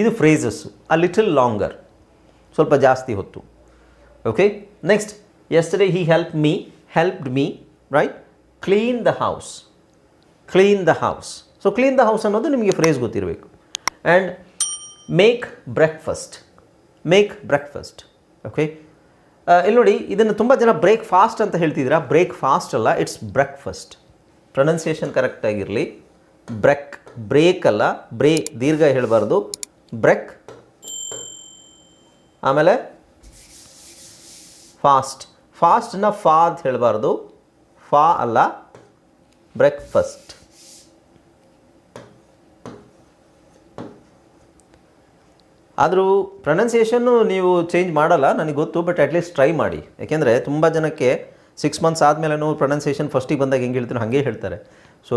ಇದು ಫ್ರೇಸಸ್ಸು a little longer ಸ್ವಲ್ಪ ಜಾಸ್ತಿ ಹೊತ್ತು. Okay next yesterday he help me helped me right clean the house clean the house so clean the house ಅನ್ನೋದು ನಿಮಗೆ phrase ಗೊತ್ತಿರಬೇಕು. And make breakfast make breakfast okay ಇಲ್ಲಿ ನೋಡಿ, ಇದನ್ನು ತುಂಬ ಜನ ಬ್ರೇಕ್ಫಾಸ್ಟ್ ಅಂತ ಹೇಳ್ತಿದ್ದೀರಾ? ಬ್ರೇಕ್ಫಾಸ್ಟ್ ಅಲ್ಲ ಇಟ್ಸ್ ಬ್ರೇಕ್ಫಾಸ್ಟ್ ಪ್ರೊನೌನ್ಸಿಯೇಷನ್ ಕರೆಕ್ಟಾಗಿರಲಿ ಬ್ರೆಕ್ ಬ್ರೇಕ್ ಅಲ್ಲ ಬ್ರೇ ದೀರ್ಘ ಹೇಳಬಾರ್ದು. ಬ್ರೆಕ್, ಆಮೇಲೆ ಫಾಸ್ಟ್. ಫಾಸ್ಟ್ನ ಫಾ ಅಂತ ಹೇಳಬಾರ್ದು. ಫಾ ಅಲ್ಲ, ಬ್ರೇಕ್ಫಾಸ್ಟ್. ಆದರೂ ಪ್ರೊನೌನ್ಸಿಯೇಷನ್ನು ನೀವು ಚೇಂಜ್ ಮಾಡಲ್ಲ, ನನಗೆ ಗೊತ್ತು, ಬಟ್ ಅಟ್ಲೀಸ್ಟ್ ಟ್ರೈ ಮಾಡಿ. ಯಾಕೆಂದರೆ ತುಂಬ ಜನಕ್ಕೆ ಸಿಕ್ಸ್ ಮಂತ್ಸ್ ಆದಮೇಲೆ ಪ್ರೊನೌನ್ಸಿಯೇಷನ್ ಫಸ್ಟಿಗೆ ಬಂದಾಗ ಹೆಂಗೆ ಹೇಳ್ತೀರೋ ಹಾಗೆ ಹೇಳ್ತಾರೆ. So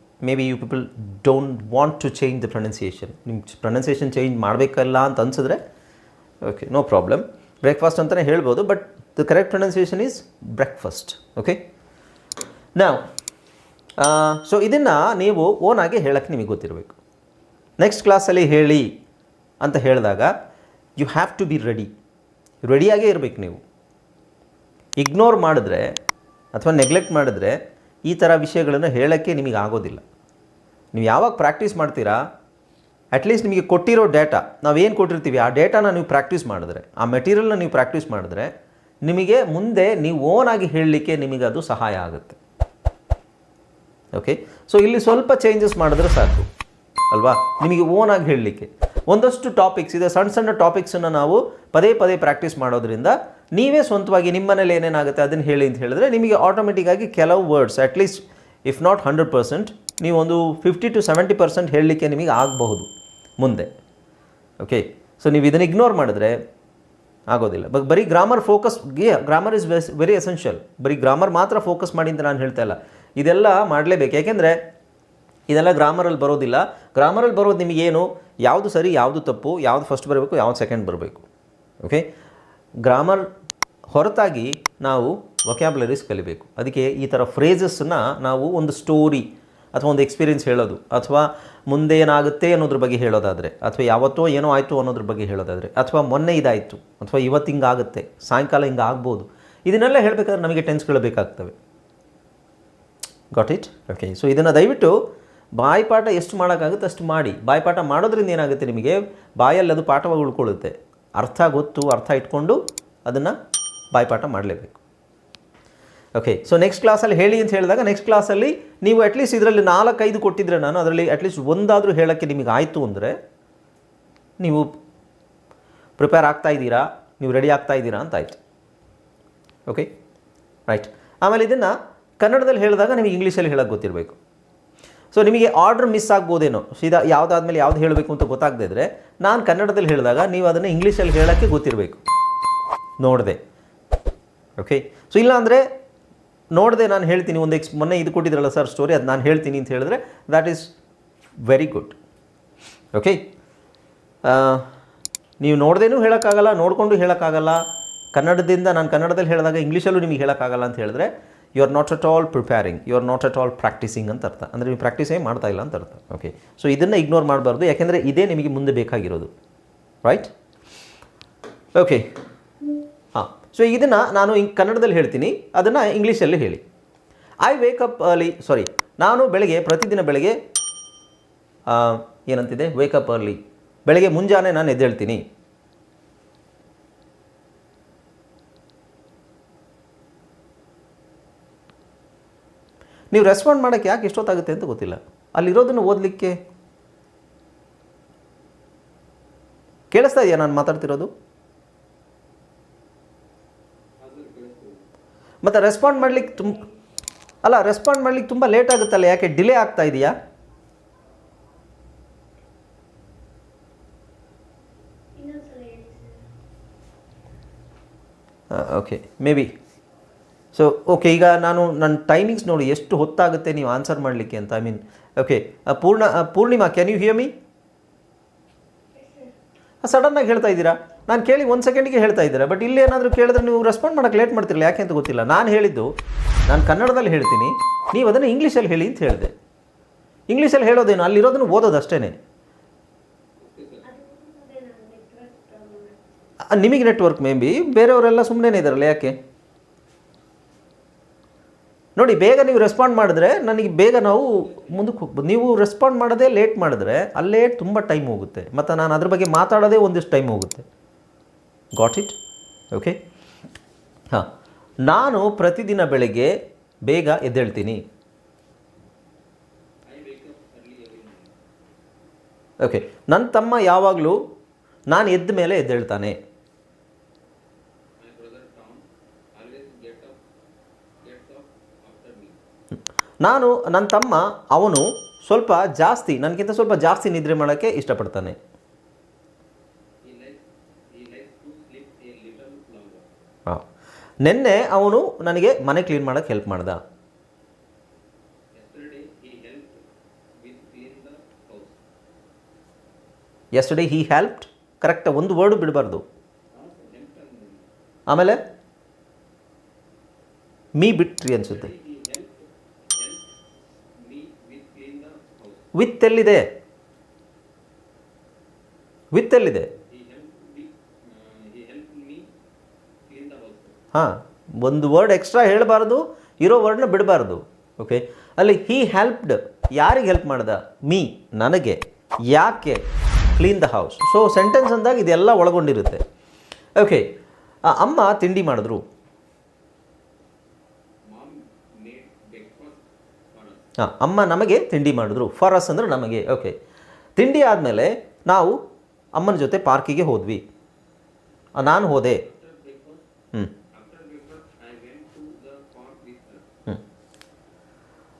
maybe you people don't want to change the pronunciation ನಿಮ್ಮ ಪ್ರೊನೌನ್ಸಿಯೇಷನ್ ಚೇಂಜ್ ಮಾಡಬೇಕಲ್ಲ ಅಂತ ಅನ್ಸಿದ್ರೆ ಓಕೆ ನೋ ಪ್ರಾಬ್ಲಮ್ ಬ್ರೇಕ್ಫಾಸ್ಟ್ ಅಂತಲೇ ಹೇಳ್ಬೋದು but the correct pronunciation is breakfast okay ನಾವು ಸೊ ಇದನ್ನು ನೀವು ಓನಾಗಿ ಹೇಳೋಕ್ಕೆ ನಿಮಗೆ ಗೊತ್ತಿರಬೇಕು. ನೆಕ್ಸ್ಟ್ ಕ್ಲಾಸಲ್ಲಿ ಹೇಳಿ ಅಂತ ಹೇಳಿದಾಗ you have to be ready ರೆಡಿಯಾಗೇ ಇರಬೇಕು ನೀವು. ಇಗ್ನೋರ್ ಮಾಡಿದ್ರೆ ಅಥವಾ ನೆಗ್ಲೆಕ್ಟ್ ಮಾಡಿದ್ರೆ ಈ ಥರ ವಿಷಯಗಳನ್ನು ಹೇಳೋಕ್ಕೆ ನಿಮಗೆ ಆಗೋದಿಲ್ಲ. ನೀವು ಯಾವಾಗ ಪ್ರಾಕ್ಟೀಸ್ ಮಾಡ್ತೀರಾ ಅಟ್ಲೀಸ್ಟ್ ನಿಮಗೆ ಕೊಟ್ಟಿರೋ ಡೇಟಾ ನಾವೇನು ಕೊಟ್ಟಿರ್ತೀವಿ, ಆ ಡೇಟಾನ ನೀವು ಪ್ರಾಕ್ಟೀಸ್ ಮಾಡಿದ್ರೆ, ಆ ಮೆಟೀರಿಯಲ್ನ ನೀವು ಪ್ರಾಕ್ಟೀಸ್ ಮಾಡಿದ್ರೆ, ನಿಮಗೆ ಮುಂದೆ ನೀವು ಓನಾಗಿ ಹೇಳಲಿಕ್ಕೆ ನಿಮಗೆ ಅದು ಸಹಾಯ ಆಗುತ್ತೆ. ಓಕೆ ಸೊ ಇಲ್ಲಿ ಸ್ವಲ್ಪ ಚೇಂಜಸ್ ಮಾಡಿದ್ರೆ ಸಾಕು. ಅಲ್ವಾ? ನಿಮಗೆ ಓನಾಗಿ ಹೇಳಲಿಕ್ಕೆ. ಒಂದಷ್ಟು ಟಾಪಿಕ್ಸ್ ಇದೆ ಸಣ್ಣ ಸಣ್ಣ ಟಾಪಿಕ್ಸನ್ನು ನಾವು ಪದೇ ಪದೇ ಪ್ರಾಕ್ಟೀಸ್ ಮಾಡೋದ್ರಿಂದ ನೀವೇ ಸ್ವಂತವಾಗಿ ನಿಮ್ಮ ಮನೇಲಿ ಏನೇನಾಗುತ್ತೆ ಅದನ್ನು ಹೇಳಿ ಅಂತ ಹೇಳಿದ್ರೆ ನಿಮಗೆ ಆಟೋಮೆಟಿಕ್ಕಾಗಿ ಕೆಲವು words at least if not hundred percent ನೀವು ಒಂದು ಫಿಫ್ಟಿ ಟು ಸೆವೆಂಟಿ ಪರ್ಸೆಂಟ್ ಹೇಳಲಿಕ್ಕೆ ನಿಮಗೆ ಆಗಬಹುದು ಮುಂದೆ. ಓಕೆ ಸೊ ನೀವು ಇದನ್ನು ಇಗ್ನೋರ್ ಮಾಡಿದ್ರೆ ಆಗೋದಿಲ್ಲ. ಬಟ್ ಬರೀ grammar focus grammar is very essential ಬರೀ ಗ್ರಾಮರ್ ಮಾತ್ರ ಫೋಕಸ್ ಮಾಡಿ ಅಂತ ನಾನು ಹೇಳ್ತಾ ಇಲ್ಲ. ಇದೆಲ್ಲ ಮಾಡಲೇಬೇಕು. ಯಾಕೆಂದರೆ ಇದೆಲ್ಲ ಗ್ರಾಮರಲ್ಲಿ ಬರೋದಿಲ್ಲ. ಗ್ರಾಮರಲ್ಲಿ ಬರೋದು ನಿಮಗೇನು ಯಾವುದು ಸರಿ, ಯಾವುದು ತಪ್ಪು, ಯಾವುದು ಫಸ್ಟ್ ಬರಬೇಕು, ಯಾವುದು ಸೆಕೆಂಡ್ ಬರಬೇಕು. ಓಕೆ ಗ್ರಾಮರ್ ಹೊರತಾಗಿ ನಾವು ವೊಕ್ಯಾಬ್ಲರೀಸ್ ಕಲಿಬೇಕು. ಅದಕ್ಕೆ ಈ ಥರ ಫ್ರೇಸಸ್ಸನ್ನು ನಾವು ಒಂದು ಸ್ಟೋರಿ ಅಥವಾ ಒಂದು ಎಕ್ಸ್ಪೀರಿಯನ್ಸ್ ಹೇಳೋದು, ಅಥವಾ ಮುಂದೆ ಏನಾಗುತ್ತೆ ಅನ್ನೋದ್ರ ಬಗ್ಗೆ ಹೇಳೋದಾದರೆ, ಅಥವಾ ಯಾವತ್ತೋ ಏನೋ ಆಯಿತು ಅನ್ನೋದ್ರ ಬಗ್ಗೆ ಹೇಳೋದಾದರೆ, ಅಥವಾ ಮೊನ್ನೆ ಇದಾಯಿತು, ಅಥವಾ ಇವತ್ತು ಹಿಂಗಾಗುತ್ತೆ, ಸಾಯಂಕಾಲ ಹಿಂಗೆ ಆಗ್ಬೋದು ಇದನ್ನೆಲ್ಲ ಹೇಳಬೇಕಾದ್ರೆ ನಮಗೆ ಟೆನ್ಸ್ಗಳು ಬೇಕಾಗ್ತವೆ. ಗಾಟ್ ಇಟ್ ಓಕೆ ಸೊ ಇದನ್ನು ದಯವಿಟ್ಟು ಬಾಯಿಪಾಠ ಎಷ್ಟು ಮಾಡೋಕ್ಕಾಗುತ್ತೆ ಅಷ್ಟು ಮಾಡಿ. ಬಾಯಿಪಾಠ ಮಾಡೋದ್ರಿಂದ ಏನಾಗುತ್ತೆ ನಿಮಗೆ? ಬಾಯಲ್ಲಿ ಅದು ಪಾಠವಾಗಿ ಉಳ್ಕೊಳ್ಳುತ್ತೆ. ಅರ್ಥ ಗೊತ್ತು, ಅರ್ಥ ಇಟ್ಕೊಂಡು ಅದನ್ನು ಬಾಯಿಪಾಠ ಮಾಡಲೇಬೇಕು. ಓಕೆ ಸೊ ನೆಕ್ಸ್ಟ್ ಕ್ಲಾಸಲ್ಲಿ ಹೇಳಿ ಅಂತ ಹೇಳಿದಾಗ ನೆಕ್ಸ್ಟ್ ಕ್ಲಾಸಲ್ಲಿ ನೀವು ಅಟ್ಲೀಸ್ಟ್ ಇದರಲ್ಲಿ ನಾಲ್ಕೈದು ಕೊಟ್ಟಿದ್ರೆ ನಾನು ಅದರಲ್ಲಿ ಅಟ್ಲೀಸ್ಟ್ ಒಂದಾದರೂ ಹೇಳೋಕ್ಕೆ ನಿಮಗೆ ಆಯಿತು ಅಂದರೆ ನೀವು ಪ್ರಿಪೇರ್ ಆಗ್ತಾ ಇದ್ದೀರಾ, ನೀವು ರೆಡಿ ಆಗ್ತಾ ಇದ್ದೀರಾ ಅಂತ ಆಯಿತು. ಓಕೆ ರೈಟ್ ಆಮೇಲೆ ಇದನ್ನು ಕನ್ನಡದಲ್ಲಿ ಹೇಳಿದಾಗ ನಿಮಗೆ ಇಂಗ್ಲೀಷಲ್ಲಿ ಹೇಳೋಕ್ಕೆ ಗೊತ್ತಿರಬೇಕು. ಸೊ ನಿಮಗೆ ಆರ್ಡ್ರ್ ಮಿಸ್ ಆಗ್ಬೋದೇನೋ, ಸೀದಾ ಯಾವುದಾದ್ಮೇಲೆ ಯಾವ್ದು ಹೇಳಬೇಕು ಅಂತ ಗೊತ್ತಾಗದೇ ಇದ್ದರೆ ನಾನು ಕನ್ನಡದಲ್ಲಿ ಹೇಳಿದಾಗ ನೀವು ಅದನ್ನು ಇಂಗ್ಲೀಷಲ್ಲಿ ಹೇಳೋಕ್ಕೆ ಗೊತ್ತಿರಬೇಕು. ನೋಡಿದೆ. ಓಕೆ ಸೊ ಇಲ್ಲ ಅಂದರೆ ನೋಡಿದೆ ನಾನು ಹೇಳ್ತೀನಿ, ಒಂದು ಎಕ್ಸ್ ಮೊನ್ನೆ ಇದು ಕೊಟ್ಟಿದ್ರಲ್ಲ ಸರ್ ಸ್ಟೋರಿ ಅದು ನಾನು ಹೇಳ್ತೀನಿ ಅಂತ ಹೇಳಿದ್ರೆ that is very good okay ನೀವು ನೋಡ್ದೇನು ಹೇಳೋಕ್ಕಾಗಲ್ಲ, ನೋಡಿಕೊಂಡು ಹೇಳೋಕ್ಕಾಗಲ್ಲ. ಕನ್ನಡದಿಂದ, ನಾನು ಕನ್ನಡದಲ್ಲಿ ಹೇಳಿದಾಗ ಇಂಗ್ಲೀಷಲ್ಲೂ ನಿಮಗೆ ಹೇಳೋಕ್ಕಾಗಲ್ಲ ಅಂತ ಹೇಳಿದ್ರೆ you are not at all preparing you are not at all practising ಅಂತ ಅರ್ಥ. ಅಂದರೆ ನೀವು ಪ್ರಾಕ್ಟೀಸೇ ಮಾಡ್ತಾ ಇಲ್ಲ ಅಂತ ಅರ್ಥ. ಓಕೆ ಸೊ ಇದನ್ನು ಇಗ್ನೋರ್ ಮಾಡಬಾರ್ದು, ಯಾಕೆಂದರೆ ಇದೇ ನಿಮಗೆ ಮುಂದೆ ಬೇಕಾಗಿರೋದು. ರೈಟ್ ಓಕೆ ಸೊ ಇದನ್ನು ನಾನು ಕನ್ನಡದಲ್ಲಿ ಹೇಳ್ತೀನಿ. ಅದನ್ನು ಇಂಗ್ಲೀಷಲ್ಲಿ ಹೇಳಿ. ಐ ವೇಕಪ್ ಅರ್ಲಿ ಸಾರಿ ನಾನು ಬೆಳಗ್ಗೆ, ಪ್ರತಿದಿನ ಬೆಳಗ್ಗೆ ಏನಂತಿದೆ? ವೇಕಪ್ ಅರ್ಲಿ ಬೆಳಗ್ಗೆ ಮುಂಜಾನೆ ನಾನು ಎದ್ದೇಳ್ತೀನಿ. ನೀವು ರೆಸ್ಪಾಂಡ್ ಮಾಡೋಕ್ಕೆ ಯಾಕೆ ಎಷ್ಟೊತ್ತಾಗುತ್ತೆ ಅಂತ ಗೊತ್ತಿಲ್ಲ. ಅಲ್ಲಿರೋದನ್ನು ಓದಲಿಕ್ಕೆ. ಕೇಳಿಸ್ತಾ ಇದೆಯಾ ನಾನು ಮಾತಾಡ್ತಿರೋದು? ಮತ್ತು ರೆಸ್ಪಾಂಡ್ ಮಾಡಲಿಕ್ಕೆ ತುಂಬ ಅಲ್ಲ ರೆಸ್ಪಾಂಡ್ ಮಾಡಲಿಕ್ಕೆ ತುಂಬ ಲೇಟ್ ಆಗುತ್ತಲ್ಲ, ಯಾಕೆ ಡಿಲೇ ಆಗ್ತಾ ಇದೆಯಾ? Okay maybe so okay ಈಗ ನಾನು ನನ್ನ ಟೈಮಿಂಗ್ಸ್ ನೋಡಿ, ಎಷ್ಟು ಹೊತ್ತಾಗುತ್ತೆ ನೀವು ಆನ್ಸರ್ ಮಾಡಲಿಕ್ಕೆ ಅಂತ I mean okay Poorna Poornima can you hear me ಸಡನ್ನಾಗಿ ಹೇಳ್ತಾ ಇದ್ದೀರಾ? ನಾನು ಕೇಳಿ ಒಂದು ಸೆಕೆಂಡಿಗೆ ಹೇಳ್ತಾ ಇದ್ದೀರಾ ಬಟ್ ಇಲ್ಲಿ ಏನಾದರೂ ಕೇಳಿದ್ರೆ ನೀವು ರೆಸ್ಪಾಂಡ್ ಮಾಡೋಕ್ಕೆ ಲೇಟ್ ಮಾಡ್ತಿರಲ್ಲ ಯಾಕೆ ಅಂತ ಗೊತ್ತಿಲ್ಲ. ನಾನು ಹೇಳಿದ್ದು, ನಾನು ಕನ್ನಡದಲ್ಲಿ ಹೇಳ್ತೀನಿ, ನೀವು ಅದನ್ನು ಇಂಗ್ಲೀಷಲ್ಲಿ ಹೇಳಿ ಅಂತ ಹೇಳಿದೆ. ಇಂಗ್ಲೀಷಲ್ಲಿ ಹೇಳೋದೇನು? ಅಲ್ಲಿರೋದನ್ನು ಓದೋದು ಅಷ್ಟೇ ನಿಮಗೆ ನೆಟ್ವರ್ಕ್ ಮೇ ಬಿ ಬೇರೆಯವರೆಲ್ಲ ಸುಮ್ಮನೆ ಇದ್ದಾರಲ್ಲ, ಯಾಕೆ? ನೋಡಿ, ಬೇಗ ನೀವು ರೆಸ್ಪಾಂಡ್ ಮಾಡಿದ್ರೆ ನನಗೆ ಬೇಗ ನಾವು ಮುಂದಕ್ಕೆ ಹೋಗ್ಬೋದು. ನೀವು ರೆಸ್ಪಾಂಡ್ ಮಾಡೋದೇ ಲೇಟ್ ಮಾಡಿದ್ರೆ ಅಲ್ಲೇ ತುಂಬ ಟೈಮ್ ಹೋಗುತ್ತೆ. ಮತ್ತು ನಾನು ಅದ್ರ ಬಗ್ಗೆ ಮಾತಾಡೋದೇ ಒಂದಿಷ್ಟು ಟೈಮ್ ಹೋಗುತ್ತೆ. ಗಾಟ್ ಇಟ್ ಓಕೆ ಹಾಂ. ನಾನು ಪ್ರತಿದಿನ ಬೆಳಗ್ಗೆ ಬೇಗ ಎದ್ದೇಳ್ತೀನಿ. ಓಕೆ ನನ್ನ ತಮ್ಮ ಯಾವಾಗಲೂ ನಾನು ಎದ್ದ ಮೇಲೆ ಎದ್ದೇಳ್ತಾನೆ. ನಾನು ನನ್ನ ತಮ್ಮ ಅವನು ಸ್ವಲ್ಪ ಜಾಸ್ತಿ ನನಗಿಂತ ಸ್ವಲ್ಪ ಜಾಸ್ತಿ ನಿದ್ರೆ ಮಾಡೋಕ್ಕೆ ಇಷ್ಟಪಡ್ತಾನೆ ಹಾಂ ನಿನ್ನೆ ಅವನು ನನಗೆ ಮನೆ ಕ್ಲೀನ್ ಮಾಡೋಕ್ಕೆ ಹೆಲ್ಪ್ ಮಾಡ್ದ. ಎಸ್ಟರ್ಡೇ ಹಿ ಹೆಲ್ಪ್ಡ್ ಕರೆಕ್ಟ್ ಒಂದು ವರ್ಡು ಬಿಡಬಾರ್ದು. ಆಮೇಲೆ? ಮೀ ಬಿಟ್ರಿ ಅನಿಸುತ್ತೆ. ವಿತ್ ಎಲ್ಲಿದೆ? ವಿತ್ ಎಲ್ಲಿದೆ? ಹಾಂ, ಒಂದು ವರ್ಡ್ ಎಕ್ಸ್ಟ್ರಾ ಹೇಳಬಾರ್ದು, ಇರೋ ವರ್ಡ್ನ ಬಿಡಬಾರ್ದು. ಓಕೆ ಅಲ್ಲಿ ಹೀ ಹೆಲ್ಪ್ಡ್ ಯಾರಿಗೆ ಹೆಲ್ಪ್ ಮಾಡ್ದ? ಮೀ ನನಗೆ. ಯಾಕೆ? Clean the house so sentence ಅಂದಾಗ ಇದೆಲ್ಲ ಒಳಗೊಂಡಿರುತ್ತೆ. ಓಕೆ ಅಮ್ಮ ತಿಂಡಿ ಮಾಡಿದ್ರು. ಹಾಂ ಅಮ್ಮ ನಮಗೆ ತಿಂಡಿ ಮಾಡಿದ್ರು. ಫಾರ್ ಅಸ್ ಅಂದರೆ ನಮಗೆ. ಓಕೆ ತಿಂಡಿ ಆದಮೇಲೆ ನಾವು ಅಮ್ಮನ ಜೊತೆ ಪಾರ್ಕಿಗೆ ಹೋದ್ವಿ. ನಾನು ಹೋದೆ ಹ್ಞೂ ಹ್ಞೂ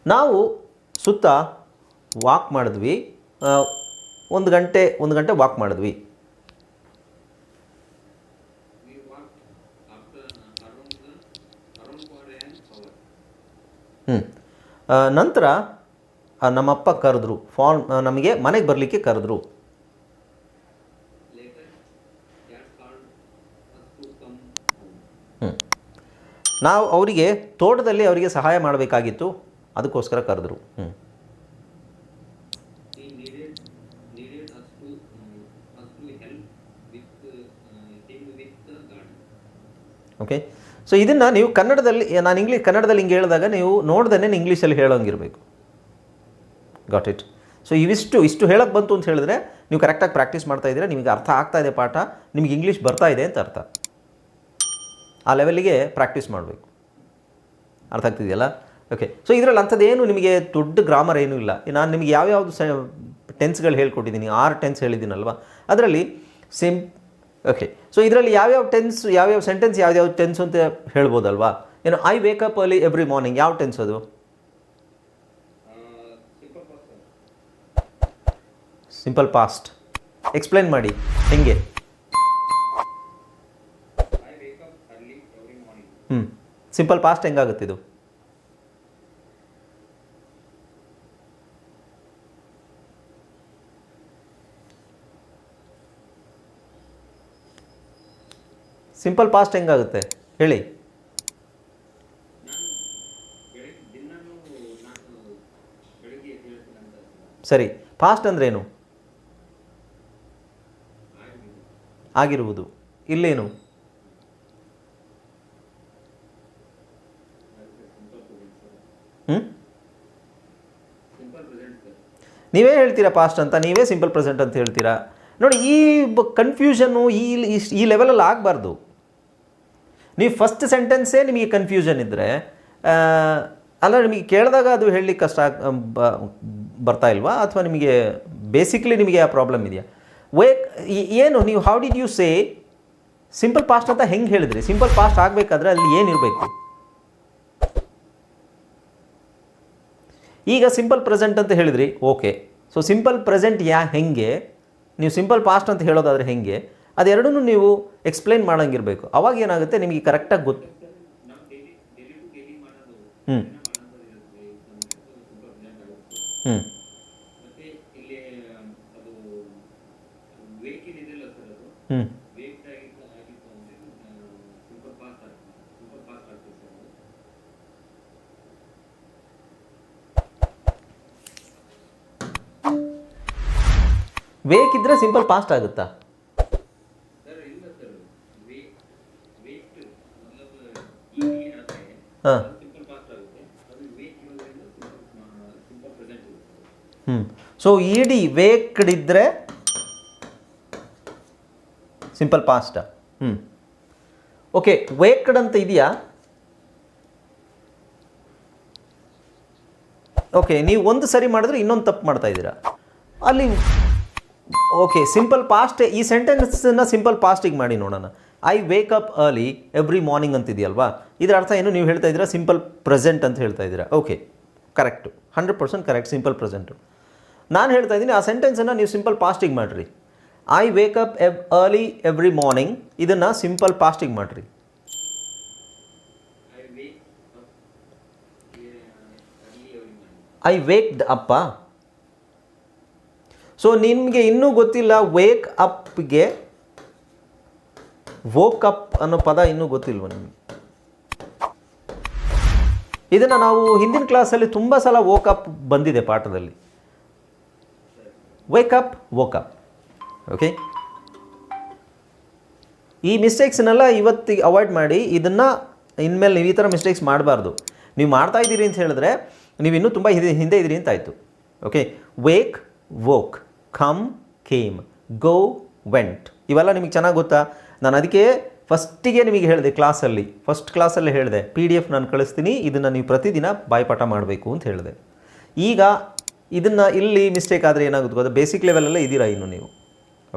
ನಾವು ಸುತ್ತ ವಾಕ್ ಮಾಡಿದ್ವಿ. ಒಂದು ಗಂಟೆ ಒಂದು ಗಂಟೆ ವಾಕ್ ಮಾಡಿದ್ವಿ. ಹ್ಞೂ ನಂತರ ನಮ್ಮಪ್ಪ ಕರೆದ್ರು. ಫಾರ್ಮ್ ನಮಗೆ ಮನೆಗೆ ಬರಲಿಕ್ಕೆ ಕರೆದ್ರು. ನಾವು ಅವರಿಗೆ ತೋಟದಲ್ಲಿ ಅವರಿಗೆ ಸಹಾಯ ಮಾಡಬೇಕಾಗಿತ್ತು. ಅದಕ್ಕೋಸ್ಕರ ಕರೆದ್ರು. ಹ್ಞೂ ಓಕೆ ಸೊ ಇದನ್ನು ನೀವು ಕನ್ನಡದಲ್ಲಿ ನಾನು ಇಂಗ್ಲೀಷ್ ಕನ್ನಡದಲ್ಲಿ ಹಿಂಗೆ ಹೇಳಿದಾಗ ನೀವು ನೋಡ್ದೇ ಇಂಗ್ಲೀಷಲ್ಲಿ ಹೇಳೋಂಗಿರಬೇಕು. ಗಾಟ್ ಇಟ್ ಸೊ ಇವಿಷ್ಟು ಇಷ್ಟು ಹೇಳಕ್ಕೆ ಬಂತು ಅಂತ ಹೇಳಿದ್ರೆ ನೀವು ಕರೆಕ್ಟಾಗಿ ಪ್ರಾಕ್ಟೀಸ್ ಮಾಡ್ತಾ ಇದ್ದೀರಾ ನಿಮಗೆ ಅರ್ಥ ಆಗ್ತಾ ಇದೆ ಪಾಠ ನಿಮಗೆ ಇಂಗ್ಲೀಷ್ ಬರ್ತಾ ಇದೆ ಅಂತ ಅರ್ಥ. ಆ ಲೆವೆಲ್ಲಿಗೆ ಪ್ರಾಕ್ಟೀಸ್ ಮಾಡಬೇಕು. ಅರ್ಥ ಆಗ್ತಿದೆಯಲ್ಲ? ಓಕೆ ಸೊ ಇದರಲ್ಲಿ ಅಂಥದ್ದೇನು ನಿಮಗೆ ದೊಡ್ಡ ಗ್ರಾಮರ್ ಏನೂ ಇಲ್ಲ. ನಾನು ನಿಮಗೆ ಯಾವ್ಯಾವುದು ಸ ಟೆನ್ಸ್ಗಳು ಹೇಳ್ಕೊಟ್ಟಿದ್ದೀನಿ ಆರು ಟೆನ್ಸ್ ಹೇಳಿದ್ದೀನಲ್ವ? ಅದರಲ್ಲಿ ಸಿಮ್ ಓಕೆ ಸೊ ಇದರಲ್ಲಿ ಯಾವ್ಯಾವ ಟೆನ್ಸ್ ಯಾವ್ಯಾವ ಸೆಂಟೆನ್ಸ್ ಯಾವ್ಯಾವ ಟೆನ್ಸ್ ಅಂತ ಹೇಳ್ಬೋದಲ್ವಾ? ಏನು ಐ ವೇಕಪ್ ಅಲ್ಲಿ ಎವ್ರಿ ಮಾರ್ನಿಂಗ್ ಯಾವ ಟೆನ್ಸ್ ಅದು? ಸಿಂಪಲ್ ಪಾಸ್ಟ್ ಎಕ್ಸ್ಪ್ಲೈನ್ ಮಾಡಿ. ಹೆಂಗೆ? ಹ್ಞೂ ಸಿಂಪಲ್ ಪಾಸ್ಟ್ ಹೆಂಗಾಗುತ್ತೆ ಇದು? ಸಿಂಪಲ್ ಪಾಸ್ಟ್ ಹೆಂಗಾಗುತ್ತೆ ಹೇಳಿ. ಸರಿ ಪಾಸ್ಟ್ ಅಂದ್ರೇನು ಆಗಿರುವುದು. ಇಲ್ಲೇನು? ಹ್ಞೂ ನೀವೇ ಹೇಳ್ತೀರಾ ಪಾಸ್ಟ್ ಅಂತ? ನೀವೇ ಸಿಂಪಲ್ ಪ್ರೆಸೆಂಟ್ ಅಂತ ಹೇಳ್ತೀರಾ? ನೋಡಿ, ಈ ಕನ್ಫ್ಯೂಷನ್ನು ಈ ಈ ಲೆವೆಲಲ್ಲಿ ಆಗಬಾರ್ದು. ನೀವು ಫಸ್ಟ್ ಸೆಂಟೆನ್ಸೇ ನಿಮಗೆ ಕನ್ಫ್ಯೂಷನ್ ಇದ್ದರೆ ಅಲ್ಲ, ನಿಮಗೆ ಕೇಳಿದಾಗ ಅದು ಹೇಳಲಿಕ್ಕೆ ಕಷ್ಟ ಬರ್ತಾ ಇಲ್ವಾ? ಅಥವಾ ನಿಮಗೆ ಬೇಸಿಕ್ಲಿ ನಿಮಗೆ ಆ ಪ್ರಾಬ್ಲಮ್ ಇದೆಯಾ? ವೇ ಏನು, ನೀವು how did you say simple past ಅಂತ ಹೆಂಗೆ ಹೇಳಿದ್ರಿ? ಸಿಂಪಲ್ ಪಾಸ್ಟ್ ಆಗಬೇಕಾದ್ರೆ ಅಲ್ಲಿ ಏನಿರಬೇಕು ಈಗ ಸಿಂಪಲ್ ಪ್ರೆಸೆಂಟ್ ಅಂತ ಹೇಳಿದ್ರಿ okay so simple present yeah ಹೆಂಗೆ? ನೀವು ಸಿಂಪಲ್ ಪಾಸ್ಟ್ ಅಂತ ಹೇಳೋದಾದ್ರೆ ಹೆಂಗೆ? ಅದೆರಡನ್ನೂ ನೀವು ಎಕ್ಸ್ಪ್ಲೈನ್ ಮಾಡೋಂಗಿರಬೇಕು. ಅವಾಗ ಏನಾಗುತ್ತೆ ನಿಮಗೆ ಕರೆಕ್ಟಾಗಿ ಗೊತ್ತು. ಹ್ಞೂ ಹ್ಞೂ ಹ್ಞೂ ವೇಕ್ ಸಿಂಪಲ್ ಪಾಸ್ಟ್ ಅಂದ್ರೆ ಇರುತ್ತೆ ಹ್ಞೂ ಸೊ ಇಡಿ ವೇಕ್ಡ್ ಇದ್ದರೆ ಸಿಂಪಲ್ ಪಾಸ್ಟ್ ಹ್ಞೂ ಓಕೆ ವೇಕ್ಡ್ ಅಂತ ಇದೆಯಾ? ಓಕೆ ನೀವು ಒಂದು ಸರಿ ಮಾಡಿದ್ರೆ ಇನ್ನೊಂದು ತಪ್ಪು ಮಾಡ್ತಾ ಇದ್ದೀರಾ? ಅಲ್ಲಿ ಓಕೆ ಸಿಂಪಲ್ ಪಾಸ್ಟ್ ಈ ಸೆಂಟೆನ್ಸನ್ನು ಸಿಂಪಲ್ ಪಾಸ್ಟಿಗೆ ಮಾಡಿ ನೋಡೋಣ. I wake up early every morning ಅಂತಿದೆಯಲ್ವಾ? ಇದರ ಅರ್ಥ ಏನು? ನೀವು ಹೇಳ್ತಾ ಇದ್ದೀರಾ ಸಿಂಪಲ್ ಪ್ರೆಸೆಂಟ್ ಅಂತ ಹೇಳ್ತಾ ಇದ್ದೀರಾ. Okay correct hundred percent correct simple present ನಾನು ಹೇಳ್ತಾ ಇದ್ದೀನಿ ಆ ಸೆಂಟೆನ್ಸನ್ನು ನೀವು ಸಿಂಪಲ್ ಪಾಸ್ಟಿಗೆ ಮಾಡಿರಿ. I wake up ev early every morning ಇದನ್ನು ಸಿಂಪಲ್ ಪಾಸ್ಟಿಗೆ ಮಾಡಿರಿ. ಐ ವೇಕ್ ಅಪ್ಪ ಸೊ ನಿಮಗೆ ಇನ್ನೂ ಗೊತ್ತಿಲ್ಲ ವೇಕ್ ಅಪ್ಗೆ ವೋಕ್ ಅಪ್ ಅನ್ನೋ ಪದ ಇನ್ನೂ ಗೊತ್ತಿಲ್ವ ನಿಮಗೆ? ಇದನ್ನು ನಾವು ಹಿಂದಿನ ಕ್ಲಾಸಲ್ಲಿ ತುಂಬ ಸಲ ವೋಕ್ ಅಪ್ ಬಂದಿದೆ ಪಾಠದಲ್ಲಿ. Wake up woke up okay ಈ ಮಿಸ್ಟೇಕ್ಸ್ನೆಲ್ಲ ಇವತ್ತಿಗೆ ಅವಾಯ್ಡ್ ಮಾಡಿ ಇದನ್ನು ಇನ್ಮೇಲೆ ನೀವು ಈ ಥರ ಮಿಸ್ಟೇಕ್ಸ್ ಮಾಡಬಾರ್ದು. ನೀವು ಮಾಡ್ತಾ ಇದ್ದೀರಿ ಅಂತ ಹೇಳಿದ್ರೆ ನೀವು ಇನ್ನೂ ತುಂಬ ಹಿಂದೆ ಹಿಂದೆ ಇದ್ದೀರಿ ಅಂತ ಆಯಿತು. Okay wake woke come came go went ಇವೆಲ್ಲ ನಿಮಗೆ ಚೆನ್ನಾಗಿ ಗೊತ್ತಾ? ನಾನು ಅದಕ್ಕೆ ಫಸ್ಟಿಗೆ ನಿಮಗೆ ಹೇಳಿದೆ ಕ್ಲಾಸಲ್ಲಿ, ಫಸ್ಟ್ ಕ್ಲಾಸಲ್ಲಿ ಹೇಳಿದೆ, ಪಿ ಡಿ ಎಫ್ ನಾನು ಕಳಿಸ್ತೀನಿ, ಇದನ್ನು ನೀವು ಪ್ರತಿದಿನ ಬಾಯ್ಪಾಠ ಮಾಡಬೇಕು ಅಂತ ಹೇಳಿದೆ. ಈಗ ಇದನ್ನು ಇಲ್ಲಿ ಮಿಸ್ಟೇಕ್ ಆದರೆ ಏನಾಗುತ್ತೆ ಗೊತ್ತಾ ಬೇಸಿಕ್ ಲೆವೆಲಲ್ಲೇ ಇದ್ದೀರಾ ಇನ್ನು ನೀವು?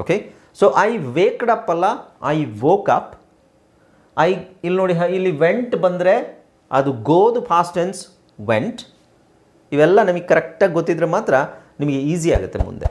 Okay so I waked up ಅಲ್ಲ ಐ ವೋಕ್ ಅಪ್ ಐ ಇಲ್ಲಿ ನೋಡಿ ಇಲ್ಲಿ ವೆಂಟ್ ಬಂದರೆ ಅದು ಗೋದು ಫಾಸ್ಟ್ ಟೆನ್ಸ್ ವೆಂಟ್ ಇವೆಲ್ಲ ನಮಗೆ ಕರೆಕ್ಟಾಗಿ ಗೊತ್ತಿದ್ರೆ ಮಾತ್ರ ನಿಮಗೆ ಈಸಿ ಆಗುತ್ತೆ ಮುಂದೆ.